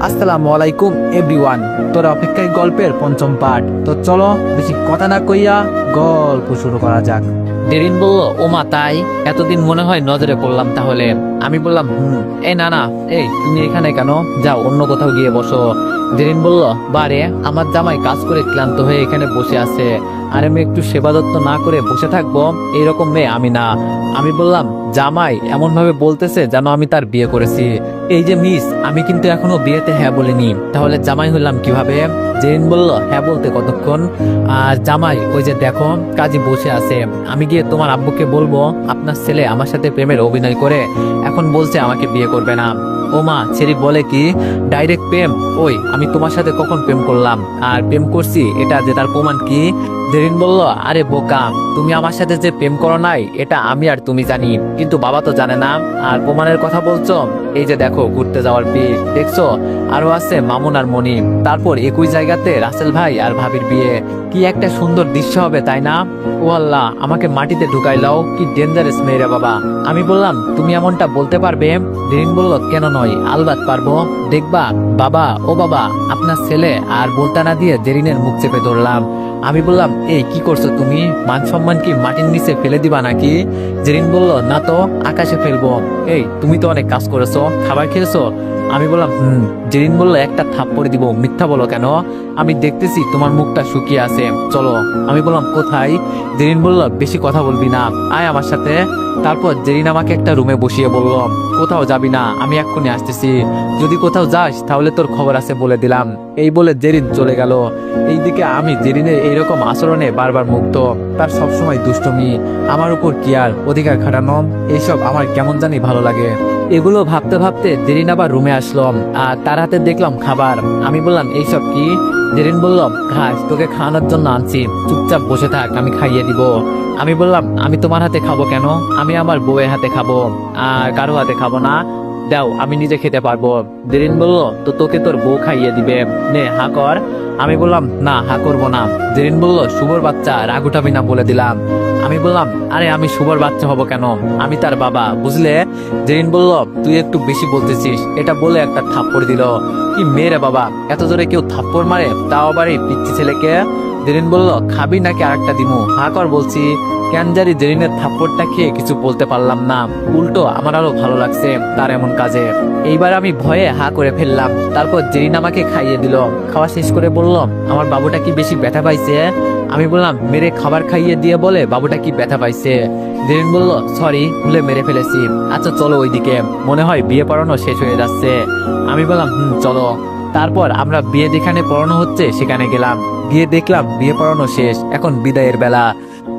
আসসালামু আলাইকুম, এভরিওয়ান। তোর অপেক্ষায় গল্পের পঞ্চম পাঠ। তো চলো, বেশি কথা না কইয়া গল্প শুরু করা যাক। দেরিন বলল ও মা তাই? এতদিন মনে হয় নজরে পড়লাম তাহলে। আমি বললাম, হুম। এই না না। এই, তুমি এখানে কেন? যাও, অন্য কোথাও গিয়ে বসো। দেরিন বলল, বারে, আমার জামাই কাজ করে ক্লান্ত হয়ে এখানে বসে আছে। আর আমি একটু সেবা যত্ন না করে বসে থাকব, এইরকম মেয়ে আমি না। আমি বললাম, জামাই এমন ভাবে বলতেছে যেন আমি তার বিয়ে করেছি। এই যে মিস, আমি কিন্তু এখনও বিয়েতে হ্যাঁ বলিনি। তাহলে জামাই হলাম কীভাবে? জেরিন বলল হ্যাঁ বলতে কতক্ষণ? আর জামাই, ওই যে দেখো, কাজী বসে আছে। আমি গিয়ে তোমার আব্বুকে বলব, আপনার ছেলে আমার সাথে প্রেমের অভিনয় করে। এখন বলছে আমাকে বিয়ে করবে না। ও মা ছেড়ি বলে কি? ডাইরেক্ট প্রেম? ওই, আমি তোমার সাথে কখন প্রেম করলাম? আর প্রেম করছি, এটা যে তার প্রমাণ কি? জেরিন বলল, আরে বোকা, তুমি আমার সাথে যে প্রেম করো নাই, এটা আমি আর তুমি জানি। কিন্তু বাবা তো জানে না। আর প্রমাণের কথা বলছো? এই যে দেখো, ঘুরতে যাওয়ার পিক, দেখছ? আরও আছে মামুন আর মনি তারপর একই জায়গাতে রাসেল ভাই আর ভাবির বিয়ে। কি একটা সুন্দর দৃশ্য হবে, তাই না? ও আল্লাহ, আমাকে মাটিতে ঢুকাই ঢুকাইলাও কি ডেঞ্জারাস মেয়েরা বাবা। আমি বললাম, তুমি এমনটা বলতে পারবে? রিন বলল, কেন নয়, আলবাত পারব। দেখবা, বাবা, ও বাবা, আপনার ছেলে, আর বলতা না দিয়ে জেরিনের মুখ চেপে ধরলাম। আমি বললাম, এই, কি করছ তুমি? মান সম্মান কি মাটির নিচে ফেলে দিবা নাকি? জেরিন বলল, না তো, আকাশে ফেলব। এই, তুমি তো অনেক কাজ করেছ, খাবার খেয়েছো? আমি বললাম, হুম জেরিন বলল একটা থাপ্পড় দিব, মিথ্যা বলো কেন? আমি দেখতেছি তোমার মুখটা শুকিয়ে আছে, চলো। আমি বললাম, কোথায়? জেরিন বলল, বেশি কথা বলবি না, আয় আমার সাথে। তারপর জেরিন আমাকে একটা রুমে বসিয়ে বলল, কোথাও যাবি না, আমি এক্ষুনি আসতেছি। যদি কোথাও যাস, তাহলে তোর খবর আছে বলে দিলাম। এই বলে জেরিন চলে গেল। এইদিকে আমি জেরিনের এইরকম আচরণে বারবার মুক্ত তার সবসময় দুষ্টমি, আমার উপর কি আর অধিকার খাটানো, এইসব আমার কেমন জানি ভালো লাগে। এগুলো ভাবতে ভাবতে জেরিন আবার রুমে আসলাম আর তার হাতে দেখলাম খাবার। আমি বললাম, এইসব কি? জেরিন বলল, ঘাস, তোকে খাওয়ানোর জন্য আনছি। চুপচাপ বসে থাক, আমি খাইয়ে দিব। আমি বললাম, আমি তোমার হাতে খাব কেন? আমি আমার বউয়ের হাতে খাব, আর কারও হাতে খাব না। দাও, আমি নিজে খেতে পারব। দেরিন বলল, তো তোকে তোর বউ খাইয়ে দিবে। নে, হা কর। আমি বললাম, না, হা করব না। জেরিন বলল, শুভর বাচ্চা, রাগ উঠাবি না বলে দিলাম। আমি বললাম, আরে আমি শুভর বাচ্চা হব কেন? আমি তার বাবা। বুঝলে? জেরিন বলল, তুই একটু বেশি বলতেছিস। এটা বলে একটা থাপ্পড় দিল। কি মেয়েরে বাবা, এত জোরে কেউ থাপ্পড় মারে? তাও আবার এই পিচ্ছি ছেলেকে? জেরিন বলল, খাবি নাকি আরেকটা দিমু? হা কর বলছি। ক্যানজারি জেরিনের থাপ্পড়টা খেয়ে কিছু বলতে পারলাম না। উল্টো আমার আরও ভালো লাগছে তার এমন কাজে। এইবার আমি ভয়ে হা করে ফেললাম। তারপর জেরিন আমাকে খাইয়ে দিল। খাওয়া শেষ করে বলল, আমার বাবুটা কি বেশি ব্যথা পাইছে? আমি বললাম, মেরে খাবার খাইয়ে দিয়ে বলে বাবুটা কি ব্যথা পাইছে? দিন বলল, সরি, ভুলে মেরে ফেলেছি। আচ্ছা চলো ওইদিকে। মনে হয় বিয়ে পড়ানো শেষ হয়ে যাচ্ছে। আমি বললাম, হুম, চলো। তারপর আমরা বিয়ে যেখানে পড়ানো হচ্ছে, সেখানে গেলাম। গিয়ে দেখলাম বিয়ে পড়ানো শেষ, এখন বিদায়ের বেলা।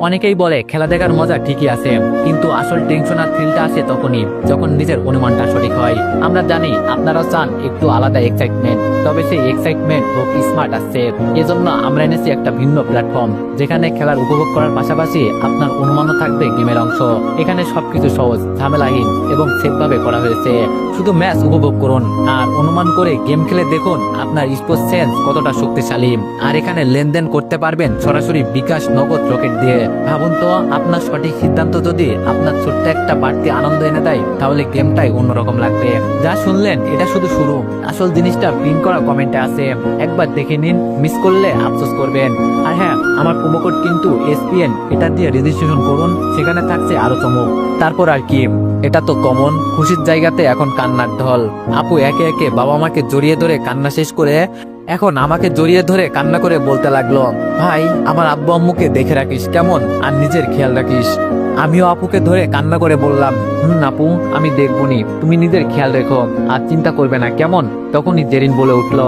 অনেকেই বলে খেলা দেখার মজা ঠিকই আছে, কিন্তু আসল টেনশন আর থ্রিলটা আসে তখনই, যখন নিজের অনুমানটা সঠিক হয়। আমরা জানি আপনারাও চান একটু আলাদা এক্সাইটমেন্ট তবে সেই এক্সাইটমেন্ট হোক স্মার্ট আসছে। এজন্য আমরা এনেছি একটা ভিন্ন প্ল্যাটফর্ম যেখানে খেলার উপভোগ করার পাশাপাশি আপনার অনুমানও থাকবে গেমের অংশ। এখানে সবকিছু সহজ, ঝামেলাহীন এবং সেফভাবে করা হয়েছে। শুধু ম্যাচ উপভোগ করুন, আর অনুমান করে গেম খেলে দেখুন আপনার স্পোর্টস সেন্স কতটা শক্তিশালী। আর এখানে লেনদেন করতে পারবেন সরাসরি বিকাশ নগদ রকেট দিয়ে। ভাবুন তো, আপনার সঠিক সিদ্ধান্ত যদি আপনার ছোট্ট একটা বাড়তি আনন্দ এনে দেয়, তাহলে গেমটাই অন্যরকম লাগবে। যা শুনলেন, এটা শুধু শুরু। আসল জিনিসটা পিন করা কমেন্টে আছে। একবার দেখে নিন মিস করলে আফসোস করবেন। আর হ্যাঁ আমার প্রোমোকোড কিন্তু এসপিএন এটা দিয়ে রেজিস্ট্রেশন করুন, সেখানে থাকছে আরও চমক। তারপর আর কি, এটা তো কমন খুশির জায়গাতে এখন কান্নার ঢল। আপু একে একে বাবা মাকে জড়িয়ে ধরে কান্না শেষ করে এখন আমাকে জড়িয়ে ধরে কান্না করে বলতে লাগল, ভাই, আমার আব্বু আম্মুকে দেখে রাখিস কেমন আর নিজের খেয়াল রাখিস। আমিও আপুকে ধরে কান্না করে বললাম, হুম, আপু, আমি দেখবনি তুমি নিজের খেয়াল রেখো আর চিন্তা করবে না, কেমন? তখনই জেরিন বলে উঠল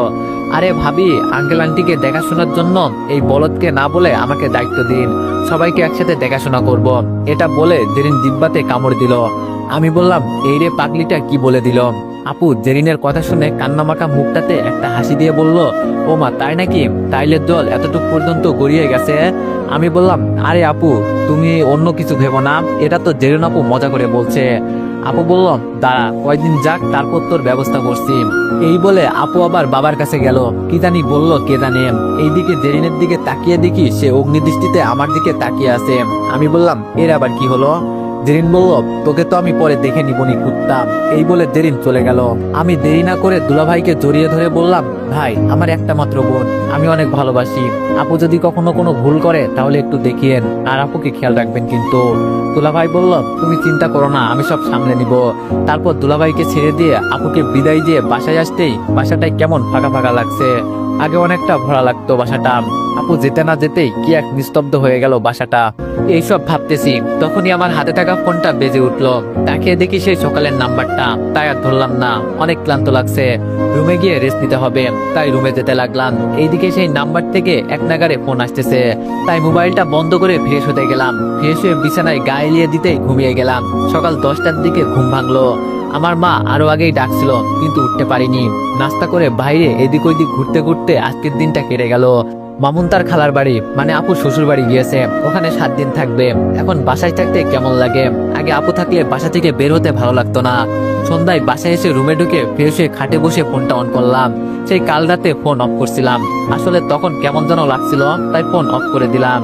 আরে ভাবি আঙ্কেল আন্টিকে দেখাশোনার জন্য এই বলদকে না বলে আমাকে দায়িত্ব দিন। সবাইকে একসাথে দেখাশোনা করব। এটা বলে জেরিন জিব্বাতে কামড় দিল। আমি বললাম, এই রে পাগলিটা কি বলে দিল? আপু জেরিনের কথা শুনে কান্নামাকা মুখটাতে একটা হাসি দিয়ে বলল, ও মা, তাই নাকি? তাইলের জল এতটুকু পর্যন্ত গড়িয়ে গেছে? আমি বললাম, আরে আপু, তুমি অন্য কিছু ভেবো না। এটা তো জেরিন আপু মজা করে বলছে। আপু বলল, দাঁড়া, কয়দিন যাক, তারপর তোর ব্যবস্থা করছি। এই বলে আপু আবার বাবার কাছে গেল। কি জানি বলল, কে এইদিকে জেরিনের দিকে তাকিয়ে দেখি সে অগ্নিদৃষ্টিতে আমার দিকে তাকিয়ে আছে। আমি বললাম, এর আবার কি হলো? জেরিন বলল, তোকে তো আমি পরে দেখে নিবনি কুত্তাম এই বলে জেরিন চলে গেল। আমি দেরি না করে দুলাভাইকে জড়িয়ে ধরে বললাম, ভাই, আমার একটা মাত্র বোন, আমি অনেক ভালোবাসি। আপু যদি কখনো কোনো ভুল করে, তাহলে একটু দেখিয়েন, আর আপুকে খেয়াল রাখবেন কিন্তু। দুলাভাই বলল, তুমি চিন্তা করো না, আমি সব সামলে নিব। তারপর দুলাভাইকে ছেড়ে দিয়ে আপুকে বিদায় দিয়ে বাসায় আসতেই বাসাটায় কেমন ফাঁকা ফাঁকা লাগছে। আগে অনেকটা ভরা লাগতো বাসাটা। আপু, যেতে না যেতেই কি এক নিস্তব্ধ হয়ে গেল বাসাটা। এইসব ভাবতেছি, তখনই আমার হাতে থাকা ফোনটা বেজে উঠল। তাকিয়ে দেখি সেই সকালের নাম্বারটা, তাই আর ধরলাম না। অনেক ক্লান্ত লাগছে। রুমে গিয়ে রেস্ট নিতে হবে। তাই রুমে যেতে লাগলাম। এইদিকে সেই নাম্বার থেকে এক নাগারে ফোন আসতেছে। তাই মোবাইলটা বন্ধ করে ফ্রেশ হতে গেলাম। ফ্রেশ হয়ে বিছানায় গায়ে লিয়ে দিতেই ঘুমিয়ে গেলাম। সকাল দশটার দিকে ঘুম ভাঙলো। আমার মা আরও আগেই ডাকছিল, কিন্তু উঠতে পারিনি। নাস্তা করে বাইরে এদিক ওইদিক ঘুরতে ঘুরতে আজকের দিনটা কেটে গেল। মামুন তার খালার বাড়ি মানে আপু শ্বশুর বাড়ি গিয়েছে। ওখানে সাত দিন থাকবে। এখন বাসায় থাকতে কেমন লাগে? আগে আপু থাকলে বাসা থেকে বের হতে ভালো লাগতো না। সন্ধ্যায় বাসায় এসে রুমে ঢুকে ফ্রেশ হয়ে খাটে বসে ফোনটা অন করলাম। সেই কাল রাতে ফোন অফ করছিলাম। আসলে তখন কেমন যেন লাগছিল, তাই ফোন অফ করে দিলাম।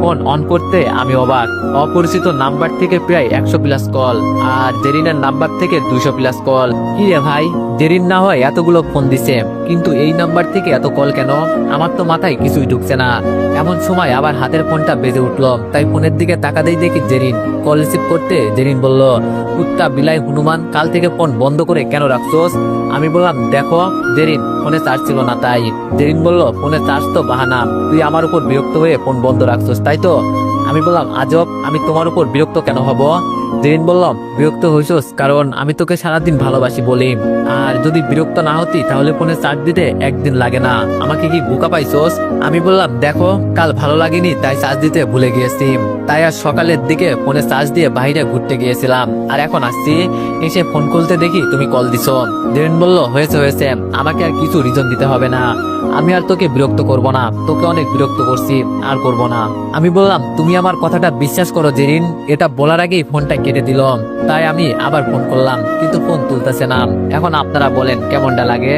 ফোন অন করতে আমি অবাক। অপরিচিত নাম্বার থেকে প্রায় একশো প্লাস কল আর জেরিনের নাম্বার থেকে দুইশো প্লাস কল কি রে ভাই, জেরিন না হয় এতগুলো ফোন দিছে, কিন্তু এই নাম্বার থেকে এত কল কেন? আমার তো মাথায় কিছুই ঢুকছে না। এমন সময় আবার হাতের ফোনটা বেজে উঠল, তাই ফোনের দিকে তাকাতেই দেখি জেরিন কল রিসিভ করতে জেরিন বলল কুত্তা বিলাই হনুমান, কাল থেকে ফোন বন্ধ করে কেন রাখছোস? আমি বললাম, দেখো, জেরিন ফোনে চার্জ ছিল না, তাই জেরিন বলল, ফোনে চার্জ তো বাহানা, তুই আমার উপর বিরক্ত হয়ে ফোন বন্ধ রাখছোস, তাই তো? আমি বললাম, আজব, আমি তোমার উপর বিরক্ত কেন হব? জেরিন বললাম, বিরক্ত হইছস, কারণ আমি তোকে সারাদিন ভালোবাসি বলি। আর যদি বিরক্ত না হতি, তাহলে ফোনে চার্জ দিতে একদিন লাগে না। আমাকে কি বোকা পাইছস? আমি বললাম, দেখো, কাল ভালো লাগেনি, তাই চার্জ দিতে ভুলে গিয়েছি। তাই আজ সকালের দিকে ফোনে চার্জ দিয়ে বাইরে ঘুরতে গিয়েছিলাম। আর এখন আসছি, এসে ফোন খুলতে দেখি তুমি কল দিছো। জেরিন বলল, হয়েছে হয়েছে, আমাকে আর কিছু রিজন দিতে হবে না। আমি আর তোকে বিরক্ত করব না, তোকে অনেক বিরক্ত করছি, আর করব না। আমি বললাম, তুমি আমার কথাটা বিশ্বাস করো, জেরিন। এটা বলার আগেই ফোনটা কেটে দিল। তাই আমি আবার ফোন করলাম, কিন্তু ফোন তুলতেছে না। এখন আপনারা বলেন, কেমনটা লাগে?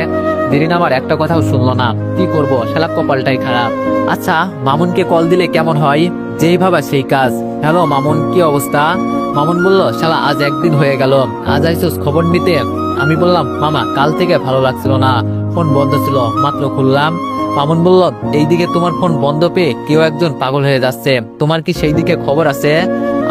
জেরিন আমার একটা কথাও শুনলো না। কি করব? শালা কপালটাই খারাপ। আচ্ছা মামুনকে কল দিলে কেমন হয়? যেই ভাবা সেই কাজ। হ্যালো, মামুন, কি অবস্থা? মামুন বলল, শালা, আজ একদিন হয়ে গেল। আজ আইসোস খবর নিতে? আমি বললাম, মামা, কাল থেকে ভালো লাগছিল না। ফোন বন্ধ ছিল, মাত্র খুললাম। মামুন বলল, এইদিকে তোমার ফোন বন্ধ পেয়ে কেউ একজন পাগল হয়ে যাচ্ছে। তোমার কি সেই দিকে খবর আছে?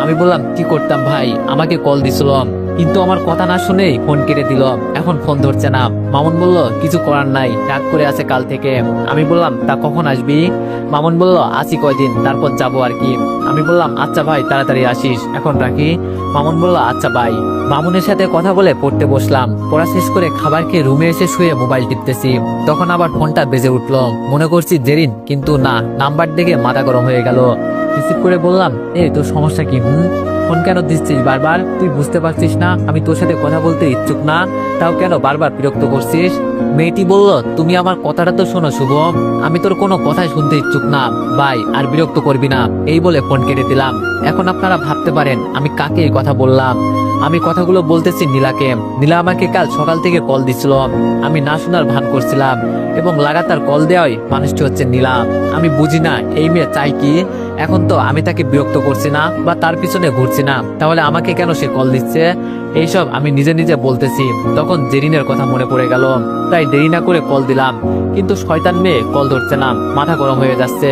আমি বললাম, কি করতাম ভাই? আমাকে কল দিছিল। কিন্তু আমার কথা না শুনেই ফোন কেটে দিল। এখন ফোন ধরছে না। মামুন বলল, কিছু করার নাই। রাগ করে আছে কাল থেকে। আমি বললাম, তা কখন আসবি? মামুন বলল, আসি কয়দিন, তারপর যাব আর কি। আমি বললাম আচ্ছা ভাই, তাড়াতাড়ি আসিস। এখন রাখি। মামুন বলল আচ্ছা ভাই। মামুনের সাথে কথা বলে পড়তে বসলাম। পড়া শেষ করে খাবার খেয়ে রুমে এসে শুয়ে মোবাইল টিপতেছি। তখন আবার ফোনটা বেজে উঠল। মনে করছি জেরিন, কিন্তু না, নাম্বার দেখে মাথা গরম হয়ে গেল। রিসিভ করে বললাম, এই, তোর সমস্যা কি, হুম? ফোন কেন দিচ্ছিস? বারবার? তুই বুঝতে পারছিস না? আমি তোর সাথে কথা বলতে ইচ্ছুক না। তাও কেন বারবার বিরক্ত করছিস? মেয়েটি বলল, তুমি আমার কথাটা তো শোনো, শুভম। আমি তোর কোনো কথাই শুনতে ইচ্ছুক না। ভাই আর বিরক্ত করবি না। এই বলে ফোন কেটে দিলাম। এখন আপনারা ভাবতে পারেন, আমি কাকে এই কথা বললাম? আমি কথাগুলো বলতেছি নীলাকে। নীলা আমাকে কাল সকাল থেকে কল দিছিল। আমি না শোনার ভান করছিলাম এবং লাগাতার কল দেওয়াই মানুষটি হচ্ছে নীলা। আমি বুঝি না, এই মেয়ে চাই কি? এখন তো আমি তাকে বিরক্ত করছি না বা তার পিছনে ঘুরছি না। তাহলে আমাকে কেন সে কল দিচ্ছে? এইসব আমি নিজে নিজে বলতেছি। তখন জেরিনের কথা মনে পড়ে গেল। তাই দেরি না করে কল দিলাম। কিন্তু শয়তান মেয়ে কল ধরছে না, মাথা গরম হয়ে যাচ্ছে।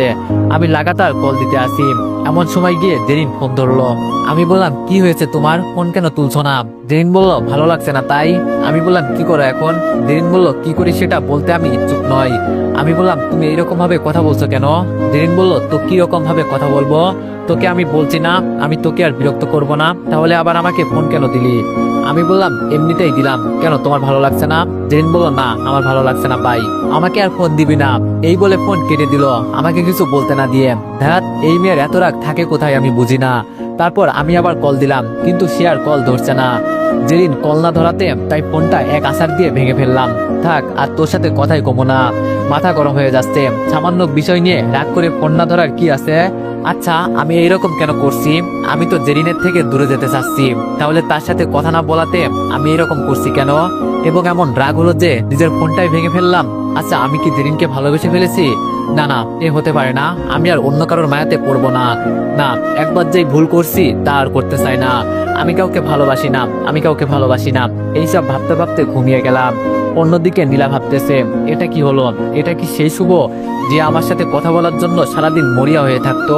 আমি লাগাতার কল দিতে আসি। এমন সময় গিয়ে জেরিন ফোন ধরলো। আমি বললাম, কি হয়েছে তোমার? ফোন কেন তুলছো না? জেরিন বলল, ভালো লাগছে না তাই। আমি বললাম, কি করো এখন? জেরিন বলল, কি করি সেটা বলতে আমি ইচ্ছুক নয় আমি বললাম, তুমি এইরকম ভাবে কথা বলছো কেন? জেরিন বলল, তো কি রকম ভাবে কথা বলব? তোকে আমি বলছি না, আমি তোকে আর বিরক্ত করব না। তাহলে আবার আমাকে ফোন কেন দিলি? আমি বললাম, এমনিতেই দিলাম। কেন, তোমার ভালো লাগছে না? জেরিন বলল, না, আমার ভালো লাগছে না, ভাই। আমাকে আর ফোন দিবি না। এই বলে ফোন কেটে দিল। আমাকে কিছু বলতে না দিয়ে, ধ্যাত, এই মেয়ের এত রাগ থাকে কোথায় আমি বুঝি না। তারপর আমি আবার কল দিলাম, কিন্তু সে আর কল ধরছে না। যেদিন কল না ধরাতে, তাই ফোনটা এক আসার দিয়ে ভেঙে ফেললাম। থাক, আর তোর সাথে কথাই কমো না। মাথা গরম হয়ে যাচ্ছে। সামান্য বিষয় নিয়ে রাগ করে ফোন না ধরার কি আছে? আচ্ছা আমি এইরকম কেন করছি? আমি তো জেরিনের থেকে দূরে যেতে চাচ্ছি। তাহলে তার সাথে কথা না বলাতে আমি এরকম করছি কেন? এবং এমন রাগ হলো যে নিজের ফোনটাই ভেঙে ফেললাম। আচ্ছা আমি কি জেরিনকে ভালোবেসে ফেলেছি? না না, এ হতে পারে না। আমি আর অন্য কারোর মায়াতে পড়ব না। না, একবার যেই ভুল করছি তা আর করতে চাই না। আমি কাউকে ভালোবাসি না। আমি কাউকে ভালোবাসি না। এইসব ভাবতে ভাবতে ঘুমিয়ে গেলাম। অন্যদিকে নীলা ভাবতেছে, এটা কি হলো? এটা কি সেই শুভ? যে আমার সাথে কথা বলার জন্য সারাদিন মরিয়া হয়ে থাকতো।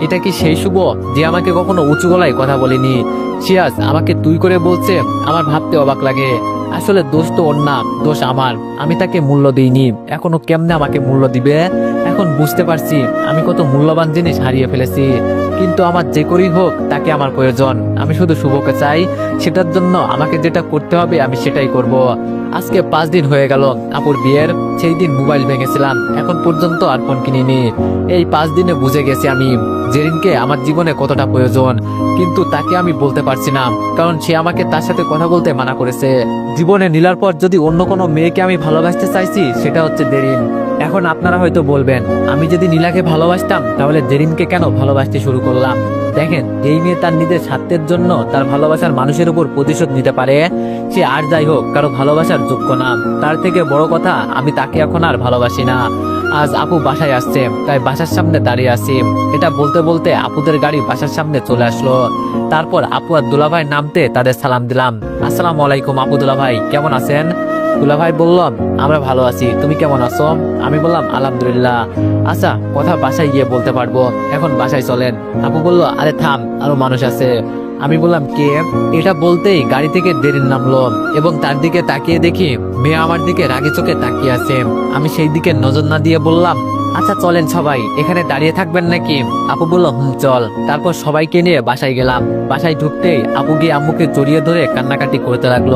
এটা কি সেই শুভ যে আমাকে কখনো উঁচু গলায় কথা বলেনি? সিয়াজ আমাকে তুই করে বলছে, আমার ভাবতে অবাক লাগে। আসলে দোষ তো ওর না, দোষ আমার। আমি তাকে মূল্য দিইনি। এখনও কেমনে আমাকে মূল্য দিবে? এখন বুঝতে পারছি, আমি কত মূল্যবান জিনিস হারিয়ে ফেলেছি। কিন্তু আমার যে করেই হোক, তাকে আমার প্রয়োজন। আমি শুধু শুভকে চাই, সেটার জন্য আমাকে যেটা করতে হবে, আমি সেটাই করব। আজকে পাঁচ দিন হয়ে গেল আপুর বিয়ের, সেই দিন মোবাইল ভেঙেছিলাম, এখন পর্যন্ত আর ফোন কিনিনি। এই পাঁচ দিনে বুঝে গেছি আমি, জেরিনকে আমার জীবনে কতটা প্রয়োজন, কিন্তু তাকে আমি বলতে পারছি না, কারণ সে আমাকে তার সাথে কথা বলতে মানা করেছে। জীবনে নীলার পর যদি অন্য কোনো মেয়েকে আমি ভালোবাসতে চাইছি, সেটা হচ্ছে দেরিন এখন আপনারা হয়তো বলবেন, আমি যদি নীলাকে ভালোবাসতাম, তাহলে জেরিনকে কেন ভালোবাসতে শুরু করলাম? দেখেন যেই মেয়ে তার নিজের স্বার্থের জন্য তার ভালোবাসার মানুষের উপর প্রতিশোধ নিতে পারে। সে আর যাই হোক, কারও ভালোবাসার যোগ্য না। তার থেকে বড় কথা, আমি তাকে এখন আর ভালোবাসি না। আজ আপু বাসায় আসছে, তাই বাসার সামনে দাঁড়িয়ে আছি। এটা বলতে বলতে আপুদের গাড়ি বাসার সামনে চলে আসলো। তারপর আপু আর দুলাভাই নামতে তাদের সালাম দিলাম। আসসালামু আলাইকুম আপু দুলাভাই, কেমন আছেন? দুলাভাই বললাম, আমরা ভালো আছি, তুমি কেমন আছো? আমি বললাম, আলহামদুলিল্লাহ। আচ্ছা কথা বাসায় গিয়ে বলতে পারব, এখন বাসায় চলেন। আপু বলল, আরে থাম, আরও মানুষ আছে। আমি বললাম, কে? এটা বলতেই গাড়ি থেকে দেরিন নামলো এবং তার দিকে তাকিয়ে দেখি মেয়ে আমার দিকে রাগে চোখে তাকিয়ে আছে। আমি সেই দিকে নজর না দিয়ে বললাম আচ্ছা চলেন সবাই, এখানে দাঁড়িয়ে থাকবেন নাকি? আপু বলল, হুম, চল। তারপর সবাইকে নিয়ে বাসায় গেলাম। বাসায় ঢুকতেই আপু গিয়ে আম্মুকে জড়িয়ে ধরে কান্নাকাটি করতে লাগল।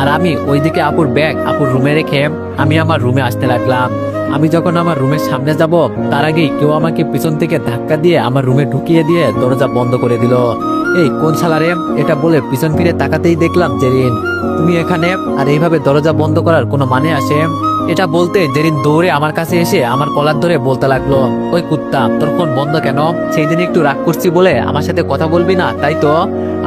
আর আমি ওইদিকে আপুর ব্যাগ আপুর রুমে রেখে আমি আমার রুমে আসতে লাগলাম। আমি যখন আমার রুমের সামনে যাব, তার আগেই কেউ আমাকে পিছন থেকে ধাক্কা দিয়ে আমার রুমে ঢুকিয়ে দিয়ে দরজা বন্ধ করে দিল। এই, কোন শালারে? এটা বলে পিছন ফিরে তাকাতেই দেখলাম যে জেরিন। তুমি এখানে, আর এইভাবে দরজা বন্ধ করার কোনো মানে আসে এটা বলতে জেরিন দৌড়ে আমার কাছে এসে আমার কলার ধরে বলতে লাগল, ওই কুত্তা, তোর ফোন বন্ধ কেন? সেই দিন একটু রাগ করছি বলে আমার সাথে কথা বলবি না, তাই তো?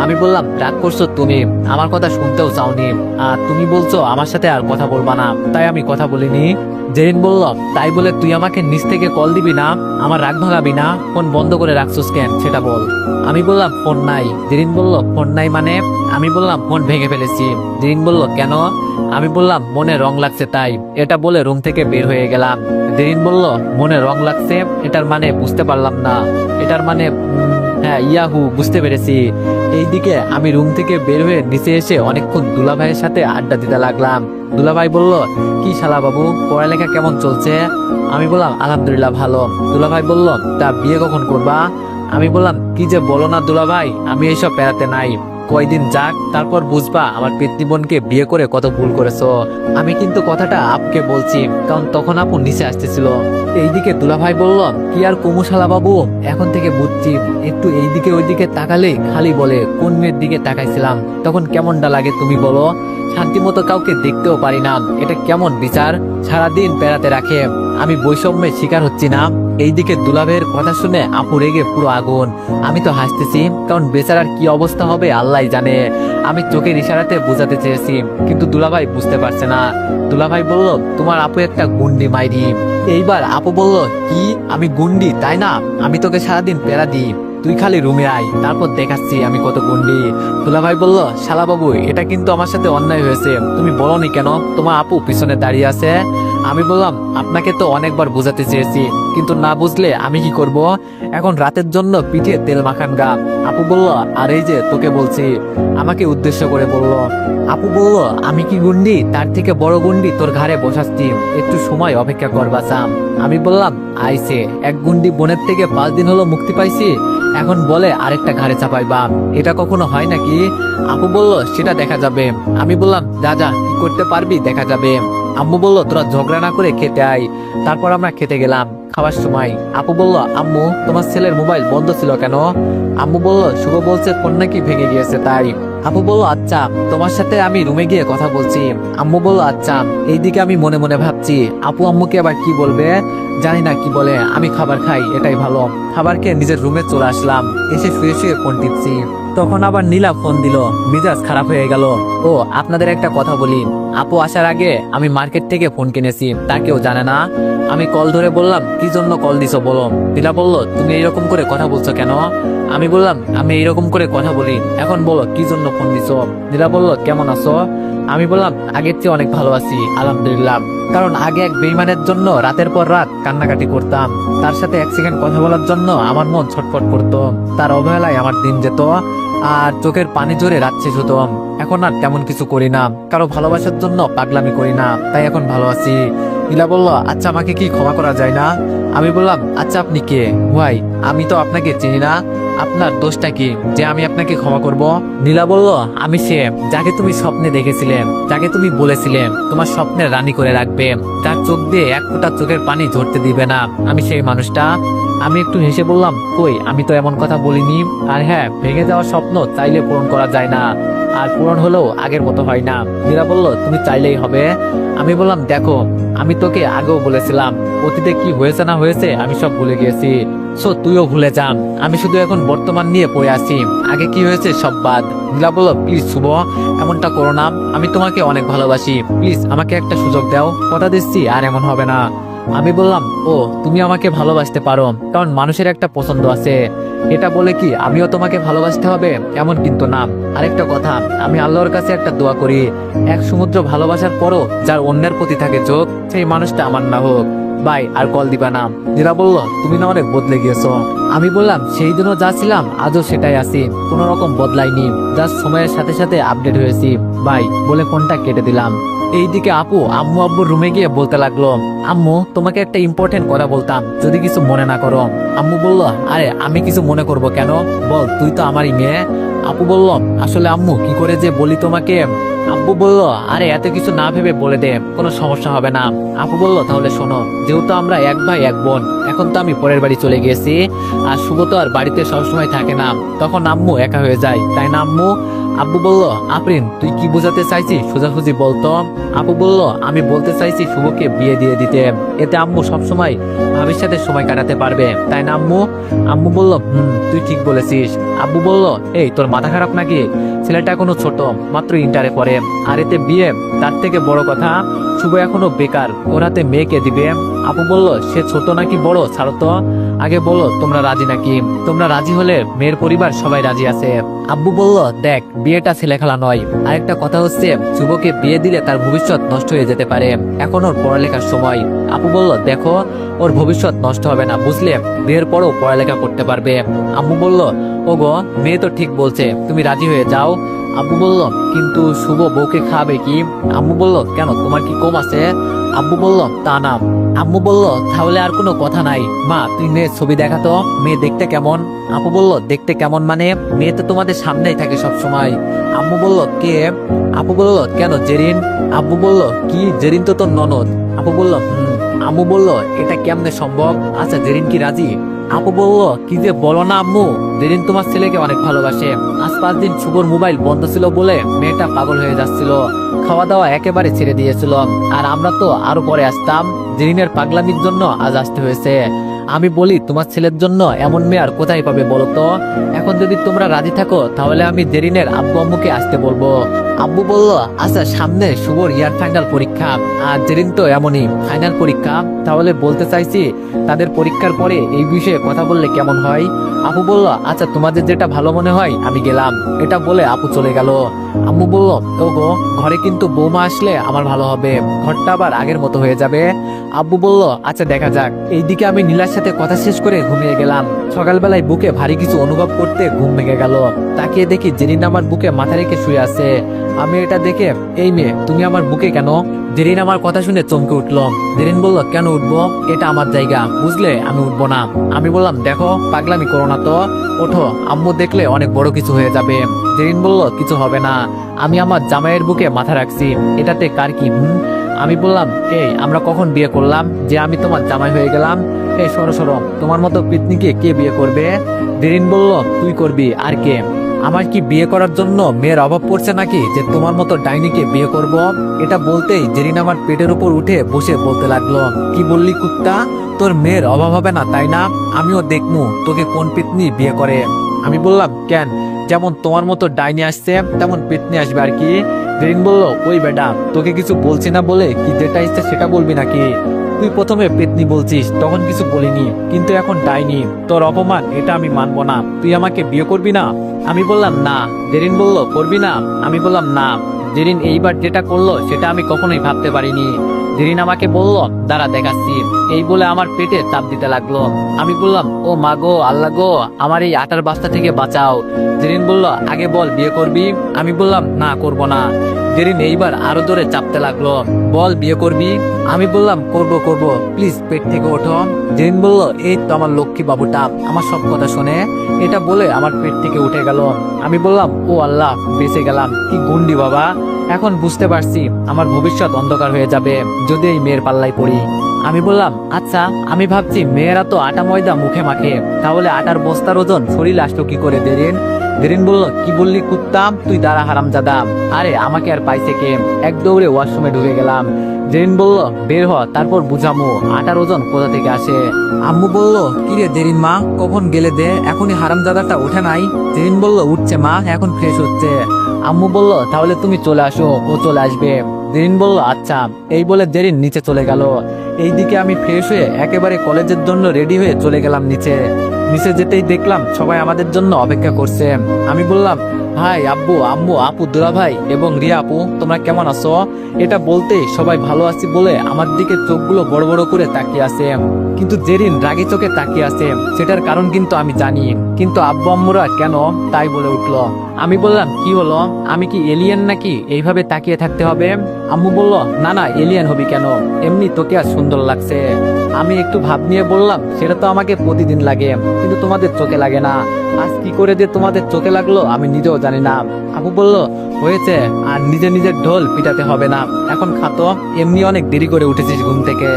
আমি বললাম, রাগ করছ তুমি, আমার কথা শুনতেও চাওনি, আর তুমি বলছো আমার সাথে আর কথা বলবা না, তাই আমি কথা বলিনি। জেরিন বলল, তাই বলে তুই আমাকে নিচ থেকে কল দিবি না, আমার রাগ ভাঙাবি না, ফোন বন্ধ করে রাখছোস কেন, সেটা বল। আমি বললাম, ফোন নাই। জেরিন বলল, ফোন নাই মানে? আমি বললাম, ফোন ভেঙে ফেলেছি। জেরিন বলল, কেন? আমি বললাম, মনে রং লাগছে তাই। এটা বলে রুম থেকে বের হয়ে গেলাম। জেরিন বলল, মনে রং লাগছে? এটার মানে বুঝতে পারলাম না। এটার মানে হ্যাঁ ইয়াহু, বুঝতে পেরেছি। এইদিকে আমি রুম থেকে বের হয়ে নিচে এসে অনেকক্ষণ দুলাভাইয়ের সাথে আড্ডা দিতে লাগলাম। দুলাভাই বলল, কি শালা বাবু, পড়ালেখা কেমন চলছে? আমি বললাম, আলহামদুলিল্লাহ ভালো। দুলাভাই বলল, তা বিয়ে কখন করবা? আমি বললাম, কি যে বলো না দুলাভাই, আমি এইসব পেরাতে নাই। কয়দিন যাক, তারপর বুঝবা আমার পিতৃ বোনকে বিয়ে করে কত ভুল করেছ। আমি কিন্তু কথাটা আপকে বলছি, কারণ তখন আপু নিচে আসতেছিল। এইদিকে দুলাভাই বলল, কি আর কুমুশালা বাবু? এখন থেকে বুঝছি, একটু এইদিকে ওইদিকে তাকালে খালি বলে, কোন মেয়ের দিকে তাকাইছিলাম? তখন কেমনটা লাগে তুমি বলো? শান্তি মতো কাউকে দেখতেও পারি না। এটা কেমন বিচার? সারাদিন বেড়াতে রাখে। আমি বৈষম্যের শিকার হচ্ছি না। এইদিকে দুলাভের কথা শুনে আপু রেগে পুরো আগুন। আমি তো হাসতেছি, কারণ বেচারার কি অবস্থা হবে আল্লাহ জানে। আমি চোখের ইশারাতে বোঝাতে চেয়েছি, কিন্তু দুলাভাই বুঝতে পারছে না। দুলাভাই বলল, তোমার আপু একটা গুন্ডি মাইরি। এইবার আপু বলল, কি? আমি গুন্ডি, তাই না? আমি তোকে সারাদিন পেরা দিই। তুই খালি রুমে আয়, তারপর দেখাচ্ছি আমি কত গুন্ডি। দুলাভাই বলল, শালা বাবু, এটা কিন্তু আমার সাথে অন্যায় হয়েছে। তুমি বলনি কেন? তোমার আপু পিছনে দাঁড়িয়ে আছে। আমি বললাম, আপনাকে তো অনেকবার বোঝাতে চেয়েছি, কিন্তু না বুঝলে আমি কি করব? এখন রাতের জন্য পিঠে তেল মাখান গা। আপু বলল, আর এই যে তোকে বলছি, আমাকে উদ্দেশ্য করে বলল। আপু বলল, আমি কি গুন্ডি? তার থেকে বড় গুন্ডি তোর ঘাড়ে বসাচ্ছি। একটু সময় অপেক্ষা কর বাসাম আমি বললাম আইসে এক গুন্ডি বোনের থেকে পাঁচ দিন হলো মুক্তি পাইছি। এখন বলে আরেকটা ঘাড়ে চাপাই বাপ, এটা কখনো হয় নাকি? আপু বলল, সেটা দেখা যাবে। আমি বললাম, যা যা, করতে পারবি, দেখা যাবে। আম্মু বলল, তোরা ঝগড়া না করে খেতে আয়। তারপর আমরা খেতে গেলাম খাওয়ার সময়। আপু বলল, আম্মু, তোমার ছেলের মোবাইল বন্ধ ছিল কেন? আম্মু বলল, শুভ বলছে ফোন নাকি ভেঙে গিয়েছে তাই। আপু বলল আচ্ছা তোমার সাথে আমি রুমে গিয়ে কথা বলছি। আম্মু বলল আচ্ছা এইদিকে আমি মনে মনে ভাবছি। আপু আম্মুকে আবার কি বলবে? জানি না কি বলে। আমি খাবার খাই, এটাই ভালো। খাবার খেয়ে নিজের রুমে চলে আসলাম। এসে শুয়ে শুয়ে ফোন টিপছি। তখন আবার নীলা ফোন দিল, মিজাজ, খারাপ হয়ে গেল। ও, আপনাদের একটা কথা বলি। আপু আসার আগে আমি মার্কেট থেকে ফোন কিনেছি, তা কেউ জানে না। আমি কল ধরে বললাম, কি জন্য কল দিছো বলো? নীলা বলল, তুমি এইরকম করে কথা বলছো কেন? আমি বললাম, আমি এইরকম করে কথা বলি। এখন বলো, কি জন্য ফোন দিছো? নীলা বলল, কেমন আছো? আমি বললাম, আগের চেয়ে অনেক ভালো আছি, আলহামদুলিল্লাহ। কারণ আগে এক বেইমানের জন্য রাতের পর রাত কান্নাকাটি করতাম। তার সাথে এক সেকেন্ড কথা বলার জন্য আমার মন ছটফট করতো। তার অবহেলায় আমার দিন যেত। আর চোখের পানি জোরে রাত শেষ এখন আর তেমন কিছু করি না। কারও ভালোবাসার জন্য পাগলামি করি না। তাই এখন ভালো আছি। নীলা বলল আচ্ছা আমাকে কি ক্ষমা করা যায় না? আমি বললাম আচ্ছা আপনি কে? ভাই আমি তো আপনাকে চিনি না। আপনার দোষটা কি? যে আমি আপনাকে ক্ষমা করব? নীলা বলল, আমি সে, যাকে তুমি স্বপ্নে দেখেছিলে, যাকে তুমি বলেছিলে, তোমার স্বপ্নের রানী করে রাখবে। তার চোখ দিয়ে এক ফোঁটা চোখের পানি ঝরতে দিবে না। আমি সেই মানুষটা। আমি একটু হেসে বললাম, কই, আমি তো এমন কথা বলিনি। আর হ্যাঁ ভেঙে যাওয়া স্বপ্ন চাইলে পূরণ করা যায় না। আর পূরণ হলেও আগের মতো হয় না। মীরা বলল, তুমি চাইলেই হবে। আমি বললাম, দেখো, আমি তোকে আগেও বলেছিলাম, অতীতে কি হয়েছে না হয়েছে, আমি সব ভুলে গিয়েছি। সো, তুইও ভুলে যান। আমি শুধু এখন বর্তমান নিয়ে পড়ে আছি। আগে কি হয়েছে সব বাদ। নীলা বলল, প্লিজ শুভ, এমনটা করো না। আমি তোমাকে অনেক ভালোবাসি। প্লিজ আমাকে একটা সুযোগ দাও। কথা দিচ্ছি, আর এমন হবে না। আমি বললাম, ও, তুমি আমাকে ভালোবাসতে পারো, কারণ মানুষের একটা পছন্দ আছে। এটা বলে কি, আমিও তোমাকে ভালোবাসতে হবে? এমন কিন্তু না। আরেকটা কথা, আমি আল্লাহর কাছে একটা দোয়া করি। এক সমুদ্র ভালোবাসার পরও যার অন্যের প্রতি থাকে চোখ, সেই মানুষটা আমার না হোক। বাই, আর কল দিবা না। নীরা বলল, তুমি না অনেক বদলে গিয়েছো। আমি বললাম, সেই দিনও যা ছিলাম, আজও সেটাই আছি। কোনো রকম বদলাইনি। জাস্ট সময়ের সাথে সাথে আপডেট হয়েছি। বাই, বলে ফোনটা কেটে দিলাম। এইদিকে আপু, আম্মু আব্বুর রুমে গিয়ে বলতে লাগল, আম্মু, তোমাকে একটা ইম্পর্টেন্ট কথা বলতাম, যদি কিছু মনে না করো। আম্মু বলল, আরে, আমি কিছু মনে করব কেন? বল, তুই তো আমারই মেয়ে। আপু বলল, আসলে আম্মু, কি করে যে বলি তোমাকে? আব্বু বলল, আরে, এত কিছু না ভেবে বলে দে, কোনো সমস্যা হবে না। আপু বলল, তাহলে শোনো, যেহেতু আমরা এক ভাই, এক বোন, এখন তো আমি পরের বাড়ি চলে গেছি আর শুভ তো আর বাড়িতে সবসময় থাকে না, তখন আম্মু একা হয়ে যায়, তাই না আম্মু? আব্বু বলল, আফরিন, তুই কি বোঝাতে চাইছিস? সোজাসুজি বলতো। আব্বু বলল, আমি বলতে চাইছি শুভকে বিয়ে দিয়ে দিতে। এতে আম্মু সবসময় ভাবির সাথে সময় কাটাতে পারবে। তাই না, আম্মু? আম্মু বলল, হুম, তুই ঠিক বলেছিস। আব্বু বলল, এই, তোর মাথা খারাপ নাকি? ছেলেটা এখনও ছোট, মাত্র ইন্টারে পড়ে। আর এতে বিয়ে, তার থেকে বড় কথা, শুভ এখনও বেকার। ওর হাতে মেয়েকে দিবে। আপু বলল, সে ছোট নাকি বড়? ছাড়ো তো। আগে বলো তোমরা রাজি নাকি? তোমরা রাজি হলে মেয়ের পরিবার সবাই রাজি আছে। আব্বু বলল, দেখ, বিয়েটা ছেলে খেলা নয়। আরেকটা কথা হচ্ছে শুভকে বিয়ে দিলে তার ভবিষ্যৎ নষ্ট হয়ে যেতে পারে। এখন ওর পড়ালেখার সময়। আপু বলল, দেখো, ওর ভবিষ্যৎ নষ্ট হবে না, বুঝলে? বিয়ের পরও পড়ালেখা করতে পারবে। আম্মু বলল, ওগো, মেয়ে তো ঠিক বলছে, তুমি রাজি হয়ে যাও। আব্বু বলল, কিন্তু শুভ বউকে খাবে কি? আম্মু বলল, কেন? তোমার কি কম আছে? আব্বু বলল, তা না। আম্মু বলল, তাহলে আর কোনো কথা নাই। মা, তুই মেয়ের ছবি দেখাতো মেয়ে দেখতে কেমন? আপু বলল, দেখতে কেমন মানে? মেয়ে তো তোমাদের সামনেই থাকে সব সময় আম্মু বলল, কে? আপু বলল, কেন জেরিন? আব্বু বলল, কি? জেরিন তো তোর ননদ। আপু বলল আম্মু বলল, এটা কেমনে সম্ভব? আচ্ছা জেরিন কি রাজি? আপু বলল কি যে বলো না আম্মু? জেরিন তোমার ছেলেকে অনেক ভালোবাসে, আজ পাঁচ দিন শুভর মোবাইল বন্ধ ছিল বলে মেয়েটা পাগল হয়ে যাচ্ছিল। খাওয়া দাওয়া একেবারে ছেড়ে দিয়েছিল। আর আমরা তো আরও পরে আসতাম। জেরিনের পাগলামির জন্য আজ আসতে হয়েছে। আমি বলি, তোমার ছেলের জন্য এমন মেয়ে আর কোথায় পাবে বলো তো? এখন যদি তোমরা রাজি থাকো, তাহলে আমি জেরিনের আব্বু আম্মুকে আসতে বলব। আব্বু বলল আচ্ছা সামনে শুভর ইয়ার ফাইনাল পরীক্ষা। আর জেরিন তো এমনই ফাইনাল পরীক্ষা, তাহলে বলতে চাইছি, তাদের পরীক্ষার পরে এই বিষয়ে কথা বললে কেমন হয়? আপু বলল আচ্ছা তোমাদের যেটা ভালো মনে হয়, আমি গেলাম। এটা বলে আপু চলে গেল। আম্মু বলল, ওগো, ঘরে কিন্তু বৌমা আসলে আমার ভালো হবে। ঘরটা আবার আগের মতো হয়ে যাবে। আব্বু বলল আচ্ছা দেখা যাক। এইদিকে আমি নীলার সাথে কথা শেষ করে ঘুমিয়ে গেলাম। সকালবেলায় বুকে ভারী কিছু অনুভব করতে ঘুম ভেঙে গেল। তাকিয়ে দেখি জেরিন আমার বুকে মাথা রেখে শুয়ে আছে আমি এটা দেখে, এই মেয়ে, তুমি আমার বুকে কেন? জেরিন আমার কথা শুনে চমকে উঠল। জেরিন বলল, কেন উঠবো? এটা আমার জায়গা। বুঝলে, আমি উঠবো না। আমি বললাম, দেখো, পাগলামি করো না তো। ওঠো, আম্মু দেখলে অনেক বড় কিছু হয়ে যাবে। জেরিন বলল, কিছু হবে না। আমি আমার জামাইয়ের বুকে মাথা রাখছি। এটাতে কার কি আমি বললাম, এই, আমরা কখন বিয়ে করলাম? যে আমি তোমার জামাই হয়ে গেলাম? এই, সরো সরো। তোমার মতো পিতনিকে কে বিয়ে করবে? জেরিন বলল, তুই করবি, আর কে? আমার কি বিয়ে করার জন্য মেয়ের অভাব পড়ছে নাকি যে তোমার মতো ডাইনিকে বিয়ে করব? এটা বলতেই জেরিন আমার পেটের উপর উঠে বসে বলতে লাগল। কি বললি কুত্তা? তোর মেয়ের অভাব হবে না, তাই না? আমিও দেখমু, তোকে কোন পিতনি বিয়ে করে। আমি বললাম, কেন? যেমন তোমার মতো ডাইনি আসছে, তেমন পেতনি আসবে আর কি? জেরিন বলল, ওই বেটা, তোকে কিছু বলছি না বলে কি যেটা ইচ্ছে সেটা বলবি নাকি? তুই প্রথমে পেতনি বলছিস, তখন কিছু বলিনি, কিন্তু এখন ডাইনি। তোর অপমান, এটা আমি মানবো না। তুই আমাকে বিয়ে করবি না? আমি বললাম, না। জেরিন বলল, করবি না? আমি বললাম, না। জেরিন এইবার যেটা করল, সেটা আমি কখনোই ভাবতে পারিনি। জেরিন আমাকে বলল, দাঁড়া, দেখাচ্ছি। এই বলে আমার পেটে চাপ দিতে লাগল। আমি বললাম, ও মা গো, আল্লাহ গো, আমার এই আটার বাস্তা থেকে বাঁচাও। জেরিন বলল, আগে বল, বিয়ে করবি? আমি বললাম, না, করব না। জেরিন এইবার আরও জোরে চাপতে লাগল, বল, বিয়ে করবি? আমি বললাম, করব করব, প্লিজ পেট থেকে ওঠো। জেরিন বলল, এই তো আমার লক্ষ্মী বাবুটা, আমার সব কথা শুনে। এটা বলে আমার পেট থেকে উঠে গেল। আমি বললাম, ও আল্লাহ, বেঁচে গেলাম, কি গুন্ডি বাবা। এখন বুঝতে পারছি আমার ভবিষ্যৎ অন্ধকার হয়ে যাবে যদি এই মেয়ের পাল্লায় পড়ি। আমি বললাম আচ্ছা আমি ভাবছি মেয়েরা তো আটা ময়দা মুখে মাখে। তাহলে আটার বস্তার ওজন শরীর আসলো কি করে দেরিন? দেরিন বলল, কি বললি কুত্তাম তুই দাঁড়া হারাম জাদা আরে, আমাকে আর পাইছে কে? এক দৌড়ে ওয়াশরুমে ঢুকে গেলাম। জেরিন বলল, বের হ, তারপর বুঝামু আটার ওজন কোথা থেকে আসে? আম্মু বলল, কি রে জেরিন মা, কখন গেলে দে? এখনই হারাম জাদাটা ওঠে নাই। জেরিন বলল, উঠছে মা, এখন ফ্রেশ হচ্ছে। আম্মু বলল, তাহলে তুমি চলে আসো, ও চলে আসবে। জেরিন বলল আচ্ছা। এই বলে জেরিন নিচে চলে গেল। এইদিকে আমি ফ্রেশ হয়ে একেবারে কলেজের জন্য রেডি হয়ে চলে গেলাম নিচে। নিচে যেতেই দেখলাম সবাই আমাদের জন্য অপেক্ষা করছে। আমি বললাম হাই, আব্বু, আম্মু, আপু দুলা ভাই এবং রিয়া আপু, তোমরা কেমন আছো? এটা বলতে সবাই ভালো আছি বলে আমার দিকে চোখগুলো বড় বড় করে তাকিয়ে আছে। কিন্তু জেরিন রাগি চোখে তাকিয়ে আছে, সেটার কারণ কিন্তু আমি জানি। কিন্তু আব্বু, আম্মুরা কেন তাই বলে উঠল। আমি বললাম, কি হলো? আমি কি এলিয়েন নাকি? এইভাবে তাকিয়ে থাকতে হবে? আম্মু বলল, না না এলিয়েন হবি কেন? এমনি তোকে আর সুন্দর লাগছে। আমি একটু ভাব নিয়ে বললাম, সেটা তো আমাকে প্রতিদিন লাগে, কিন্তু তোমাদের চোখে লাগে না। আজ কি করে যে তোমাদের চোখে লাগল, আমি নিজেও জানি না। আবু বলল, হয়েছে, আর নিজে নিজের ঢোল পিটাতে হবে না। এখন খাতো এমনি অনেক দেরি করে উঠেছিস ঘুম থেকে।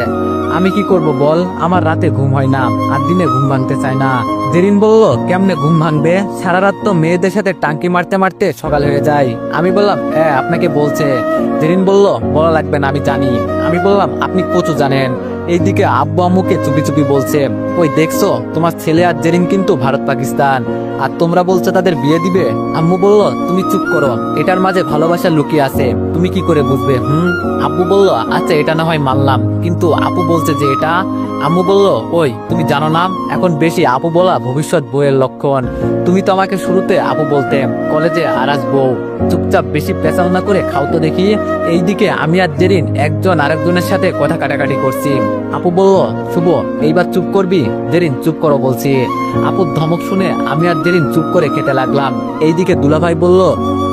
আমি কি করব বল? আমার রাতে ঘুম হয় না, আর দিনে ঘুম ভাঙতে চায় না। জেরিন বলল, কেমনে ঘুম ভাঙবে? সারা রাত তো মেয়েদের সাথে টাঙ্কি মারতে মারতে সকাল হয়ে যায়। আমি বললাম হ্যাঁ আপনাকে বলছে। জেরিন বলল, বলা লাগবে না, আমি জানি। আমি বললাম, আপনি কচু জানেন। এইদিকে আব্বু আম্মুকে চুপি চুপি বলছে, ওই দেখছ, তোমার ছেলে আর জেরিন কিন্তু ভারত, পাকিস্তান। আর তোমরা বলছো তাদের বিয়ে দিবে? আম্মু বলল, তুমি চুপ করো, এটার মাঝে ভালোবাসা লুকিয়ে আছে, তুমি কি করে বুঝবে, হুম? আব্বু বলল আচ্ছা এটা না হয় মানলাম। কিন্তু আপু বলছে যে, এটা আম্মু বলল, ওই, তুমি জানো না, এখন বেশি আপু বলা ভবিষ্যৎ বইয়ের লক্ষণ। তুমি তো আমাকে শুরুতে আপু বলতে, কলেজে আর আসব চুপচাপ বেশি পেঁচাল না করে খাও তো দেখি। এইদিকে আমি আর জেরিন একজন আরেকজনের সাথে কথা কাটাকাটি করছি। আপু বলল, শুভ, এইবার চুপ করবি? জেরিন চুপ করো বলছি। আপুর ধমক শুনে আমি আর জেরিন চুপ করে খেতে লাগলাম। এইদিকে দুলাভাই বলল,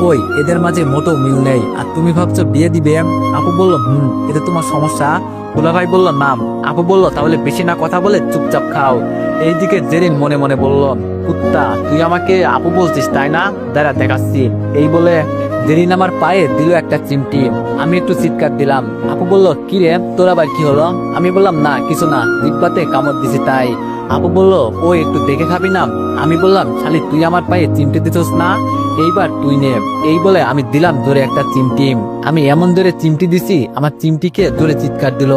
ওই, এদের মাঝে মোটো মিল নেই। আর তুমি ভাবছ বিয়ে দিবে? আপু বলল, হুম, এতে তোমার সমস্যা। দুলাভাই বলল, নাম। আপু বলল, তাহলে বেশি না কথা বলে চুপচাপ খাও। এইদিকে জেরিন মনে মনে বলল, কুত্তা, তুই আমাকে আপু বলছিস, তাই না? দাঁড়া, দেখাচ্ছি। এই বলে জেরিন আমার পায়ে দিল একটা চিমটি। আমি একটু চিৎকার দিলাম। আপু বলল, কিরে, তোর আবার কি হলো? আমি বললাম, না, কিছু না জিব্বাতে কামড় দিছি, তাই। আপু বলল, ও, একটু দেখে খাবি না? আমি বললাম, শালি, তুই আমার পায়ে চিমটি দিতস না? এইবার তুই নে। এই বলে আমি দিলাম ধরে একটা চিমটি। আমি এমন ধরে চিমটি দিছি, আমার চিমটিকে ধরে চিৎকার দিল।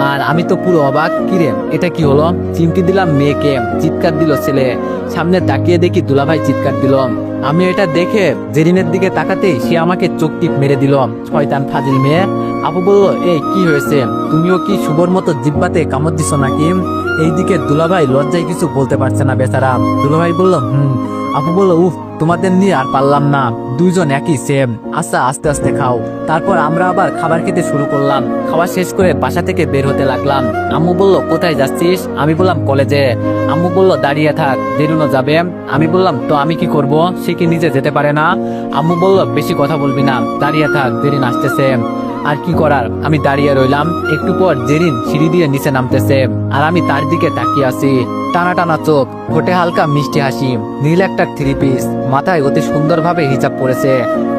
আর আমি তো পুরো অবাক কিরে এটা কি হলো? চিমটি দিলাম মেয়েকে, চিৎকার দিল ছেলে। সামনে তাকিয়ে দেখি দুলাভাই চিৎকার দিল। আমি এটা দেখে জেরিনের দিকে তাকাতেই সে আমাকে চোখ টিপ মেরে দিল। শয়তান ফাজিল মেয়ে। আপু বলল, এই, কি হয়েছে? তুমিও কি শুভর মতো জিব্বাতে কামড় দিছো নাকি? এইদিকে দুলাভাই লজ্জায় কিছু বলতে পারছে না বেচারা। দুলাভাই বলল, হুম। আপু বলল, উফ, তোমাদের নিয়ে আর পারলাম না। দুইজন একই সেম আচ্ছা আস্তে আস্তে খাও। তারপর আমরা আবার খাবার খেতে শুরু করলাম। খাওয়া শেষ করে বাসা থেকে বের হতে লাগলাম। আম্মু বলল, কোথায় যাচ্ছিস? আমি বললাম, কলেজে। আম্মু বলল, দাঁড়িয়ে থাক দেরুনো যাবে। আমি বললাম, তো আমি কি করব? সে কি নিজে যেতে পারে না? আম্মু বলল, বেশি কথা বলবি না। দাঁড়িয়ে থাক দেরিন আসতেছে। আর কি করার? আমি দাঁড়িয়ে রইলাম, একটু পর জেরিন সিঁড়ি দিয়ে নিচে নামতেছে আর আমি তার দিকে তাকিয়ে আছি। টানা টানা চোখ, ঠোঁটে হালকা মিষ্টি হাসি, নীল একটা থ্রি পিস মাথায় অতি সুন্দরভাবে হিজাব পড়েছে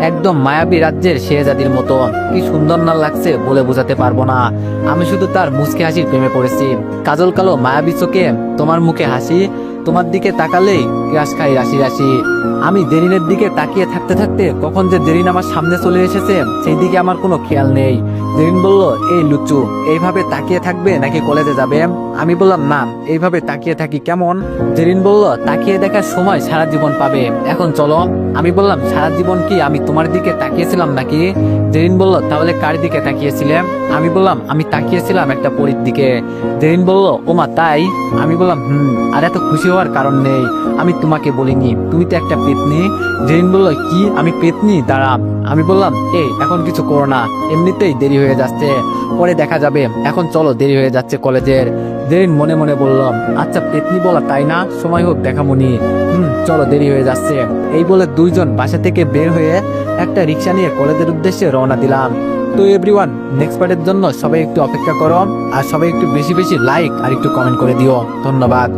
একদম মায়াবী রাজ্যের শেহজাদির মতো। কি সুন্দর না লাগছে বলে বোঝাতে পারব না। আমি শুধু তার মুচকে হাসির প্রেমে পড়েছি। কাজল কালো মায়াবী চোখে তোমার মুখে হাসি, তোমার দিকে তাকালেই ক্রাশ খাই রাশি রাশি। আমি দেরিনের দিকে তাকিয়ে থাকতে থাকতে কখন যে দেরিন আমার সামনে চলে এসেছে, সেই দিকে আমার কোনো খেয়াল নেই। দেরিন বলল, এই লুচু এইভাবে তাকিয়ে থাকবে নাকি কলেজে যাবে? আমি বললাম, না, এইভাবে তাকিয়ে থাকি কেমন? জেরিন বলল, তাকিয়ে দেখার সময় সারা জীবন পাবে। এখন চলো। আমি বললাম, সারা জীবন কি আমি তোমার দিকে তাকিয়েছিলাম নাকি? জেরিন বলল, তাহলে কার দিকে তাকিয়েছিলাম আমি বললাম, আমি তাকিয়েছিলাম একটা পরীর দিকে। জেরিন বলল, ওমা, তাই? আমি বললাম, হুম, আর এত খুশি হওয়ার কারণ নেই। আমি তোমাকে বলিনি, তুমি তো একটা পেতনি। জেরিন বলল, কি? আমি পেতনি? দাঁড়া। আমি বললাম এই এখন কিছু করো না। এমনিতেই দেরি হয়ে যাচ্ছে। পরে দেখা যাবে। এখন চলো, দেরি হয়ে যাচ্ছে কলেজের। জেরিন মনে মনে বললাম আচ্ছা পেতনি বলা তাই না? সময় হোক দেখামুনি হুম, চলো, দেরি হয়ে যাচ্ছে। এই বলে দুইজন বাসা থেকে বের হয়ে একটা রিক্সা নিয়ে কলেজের উদ্দেশ্যে রওনা দিলাম। তো এভরিওয়ান নেক্সট পার্টের জন্য সবাই একটু অপেক্ষা করো। আর সবাই একটু বেশি বেশি লাইক আর একটু কমেন্ট করে দিও। ধন্যবাদ।